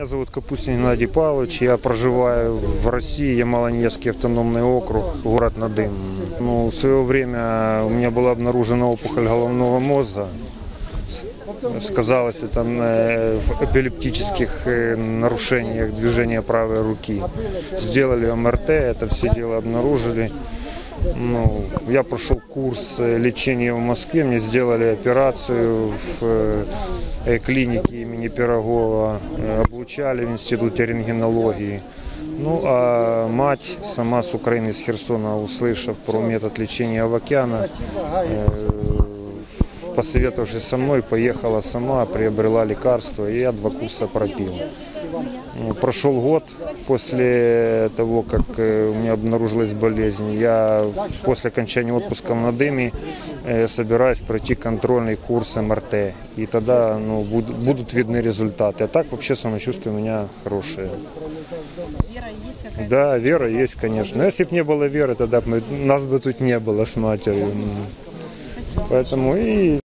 Меня зовут Капустин Геннадий Павлович. Я проживаю в России, Ямало-Ненецкий автономный округ, город Надым. Ну, в свое время у меня была обнаружена опухоль головного мозга. Сказалось это на- в эпилептических э, нарушениях движения правой руки. Сделали МРТ, это все дело обнаружили. Ну, я прошел курс э, лечения в Москве, мне сделали операцию в э, клинике имени Пирогова, э, облучали в институте рентгенологии. Ну, а мать сама с Украины, из Херсона, услышав про метод лечения Авакяна, посоветовавшись со мной, поехала сама, приобрела лекарства, и я два курса пропил. Ну, Прошел год после того, как э, у меня обнаружилась болезнь. Я после окончания отпуска в Надыме э, собираюсь пройти контрольный курс МРТ. И тогда ну, буд- будут видны результаты. А так вообще самочувствие у меня хорошее. Вера есть какая-то? Да, вера есть, конечно. Но если бы не было веры, тогда бы мы- нас бы тут не было с матерью. Поэтому и